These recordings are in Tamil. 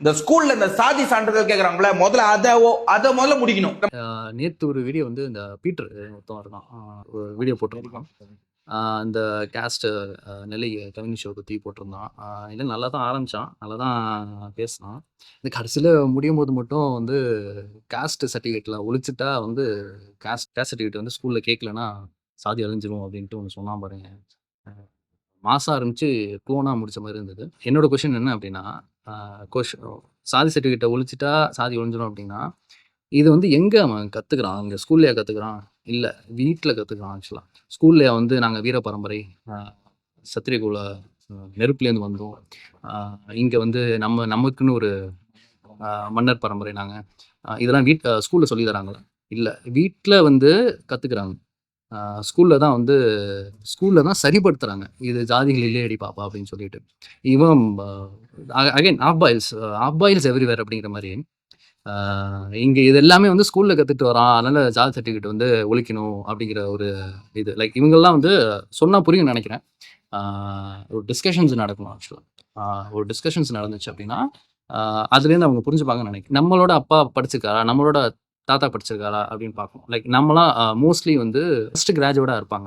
இந்த ஸ்கூல்ல இந்த சாதி சான்றிதழ் கேக்குறாங்களே முதல்ல அதை அதை முதல்ல முடிக்கணும். நேற்று ஒரு வீடியோ வந்து இந்த பீட்டர் மொத்தம் இருக்கான். ஒரு வீடியோ போட்டிருக்கான் இந்த கேஸ்ட் நெல்லை கவினி ஷோ பற்றி போட்டிருந்தான். இல்லை நல்லா தான் ஆரம்பித்தான் நல்லா தான் பேசினான். இந்த கடைசியில் முடியும் போது மட்டும் வந்து காஸ்ட் சர்டிஃபிகேட்டில் ஒழிச்சிட்டா வந்து காஸ்ட் கேஸ்ட் சர்டிஃபிகேட் வந்து ஸ்கூலில் கேட்கலன்னா சாதி அழிஞ்சிரும் அப்படின்ட்டு ஒன்று சொன்னான் பாருங்க. மாசம் ஆரம்பிச்சு குளோனாக முடிச்ச மாதிரி இருந்தது. என்னோட கொஷின் என்ன அப்படின்னா கொஷ் சாதி சர்டிஃபிகேட்டை ஒழிச்சிட்டா சாதி ஒழிஞ்சிடும் அப்படின்னா இது வந்து எங்கே அவன் கற்றுக்குறான் அங்கே ஸ்கூல்லையா கற்றுக்குறான் இல்லை வீட்டில் கற்றுக்குறான் ஆக்சுவலாக ஸ்கூல்லையா வந்து நாங்கள் வீர பரம்பரை ஆஹ் சத்திரியகுல நெருப்புலேருந்து வந்தோம். இங்கே வந்து நம்ம நமக்குன்னு ஒரு மன்னர் பரம்பரை நாங்கள் இதெல்லாம் வீட் ஸ்கூலில் சொல்லி தராங்களா? இல்லை வீட்டில் வந்து கற்றுக்குறாங்க ஸ்கூலில் தான் வந்து ஸ்கூலில் தான் சரிப்படுத்துகிறாங்க இது ஜாதிகள் இல்லையடி பாப்பா அப்படின்னு சொல்லிட்டு. இவன் again half boils half boils everywhere அப்படிங்கிற மாதிரி. இங்கே இது எல்லாமே வந்து ஸ்கூலில் கற்றுட்டு வரான். அதனால் ஜாதி சர்டிஃபிகேட் வந்து ஒழிக்கணும் அப்படிங்கிற ஒரு இது. லைக் இவங்கெல்லாம் வந்து சொன்னால் புரியும் நினைக்கிறேன். ஒரு டிஸ்கஷன்ஸ் நடக்கணும் ஆக்சுவலாக ஒரு டிஸ்கஷன்ஸ் நடந்துச்சு அப்படின்னா அதுலேருந்து அவங்க புரிஞ்சுப்பாங்கன்னு நினைக்கிறேன். நம்மளோட அப்பா படிச்சிருக்காரா? நம்மளோட தாத்தா படிச்சிருக்காரா அப்படின்னு பார்க்கணும் லைக் நம்மளாம் மோஸ்ட்லி வந்து ஃபஸ்ட்டு கிராஜுவேட்டாக இருப்பாங்க.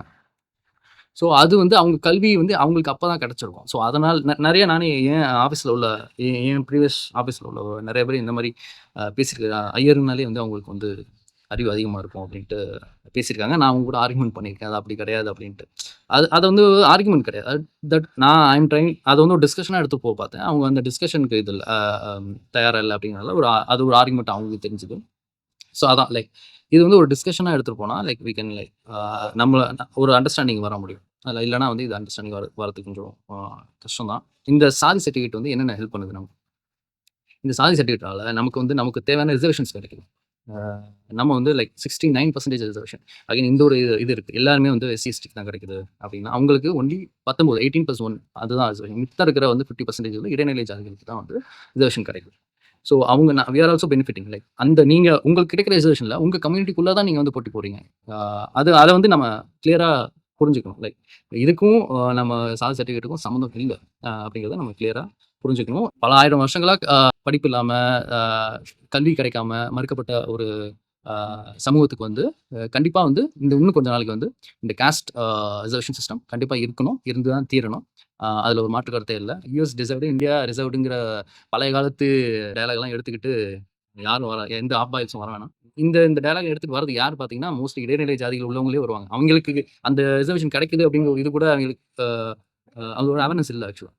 ஸோ அது வந்து அவங்க கல்வி வந்து அவங்களுக்கு அப்போ தான் கிடச்சிருக்கும். ஸோ அதனால் ந- நிறைய நானே என் ஆஃபீஸில் உள்ள என் ப்ரீவியஸ் ஆஃபீஸில் உள்ள நிறைய பேர் இந்த மாதிரி ஆஹ் பேசியிருக்க ஐயருனாலே வந்து அவங்களுக்கு வந்து அறிவு அதிகமாக இருக்கும் அப்படின்ட்டு பேசியிருக்காங்க. நான் அவங்க கூட ஆர்குமெண்ட் பண்ணியிருக்கேன். அது அப்படி கிடையாது அப்படின்ட்டு. அது அதை வந்து ஆர்குமெண்ட் கிடையாது. தட் நான் ஐம் ட்ரைங் அதை வந்து ஒரு டிஸ்கஷனாக எடுத்து போக பார்த்தேன். அவங்க அந்த டிஸ்கஷனுக்கு இது இல்லை தயாராக இல்லை அப்படிங்கிறதுல ஒரு அது ஒரு ஆர்குமெண்ட் அவங்களுக்கு தெரிஞ்சுது. ஸோ அதான் லைக் இது வந்து ஒரு டிஸ்கஷனாக எடுத்துகிட்டு போனால் லைக் வி கேன் லைக் நம்மள ஒரு அண்டர்ஸ்டாண்டிங் வர முடியும். அதில் இல்லைனா வந்து இது அண்டர்ஸ்டாண்டிங் வர வரதுக்கு கொஞ்சம் கஷ்டம் தான் இந்த சாதி சர்டிஃபிகேட் வந்து என்னென்ன ஹெல்ப் பண்ணுது நமக்கு? இந்த சாதி சர்டிஃபிகேட்டால் நமக்கு வந்து நமக்கு தேவையான ரிசர்வேஷன்ஸ் கிடைக்கும் நம்ம வந்து like sixty nine percentage reservation again இந்த ஒரு இது இது இருக்குது எல்லாருமே வந்து எஸ்சி எஸ்டிக்கு தான் கிடைக்குது அப்படின்னா அவங்களுக்கு ஒன்லி பத்தொம்போது எயிட்டீன் ப்ளஸ் ஒன் அதுதான் ரிசர்வேஷன் மித்த இருக்கிற வந்து ஃபிஃப்டி பர்சன்டேஜ் வந்து இடைநிலை ஜாதிகளுக்கு தான் வந்து ரிசர்வேஷன் கிடைக்குது. ஸோ அவங்க நான் we are also benefiting like அந்த நீங்கள் உங்களுக்கு கிடைக்கிற ரிசர்வேஷனில் உங்கள் கம்யூனிட்டிக்குள்ளே தான் நீங்கள் வந்து போட்டி போகிறீங்க அது அதை வந்து நம்ம கிளியராக புரிஞ்சுக்கணும். லைக் இதுக்கும் நம்ம சாதி சர்டிஃபிகேட்டுக்கும் சம்மந்தம் இல்லை. அப்படிங்கிறத நம்ம கிளியராக புரிஞ்சுக்கணும். பல ஆயிரம் வருஷங்களாக படிப்பு இல்லாமல் கல்வி கிடைக்காம மறுக்கப்பட்ட ஒரு சமூகத்துக்கு வந்து கண்டிப்பாக வந்து இந்த இன்னும் கொஞ்ச நாளைக்கு வந்து இந்த காஸ்ட் ரிசர்வேஷன் சிஸ்டம் கண்டிப்பாக இருக்கணும் இருந்து தான் தீரணும் அதில் ஒரு மாற்று கருத்தே இல்லை. யூஎஸ் டிசர்வ்டு இந்தியா ரிசர்வ்டுங்கிற பழைய காலத்து டயலாக்லாம் எடுத்துக்கிட்டு யாரும் வர எந்த ஆப்பாயில்ஸும் வர வேணாம். இந்த இந்த டயலாக் எடுத்துட்டு வரது யார் பார்த்தீங்கன்னா மோஸ்ட்லி இடைநிலை ஜாதிகள் உள்ளவங்களே வருவாங்க. அவங்களுக்கு அந்த ரிசர்வேஷன் கிடைக்குது அப்படிங்கிற இது கூட அவங்களுக்கு அவங்களோட அவேர்னஸ் இல்லை ஆக்சுவலாக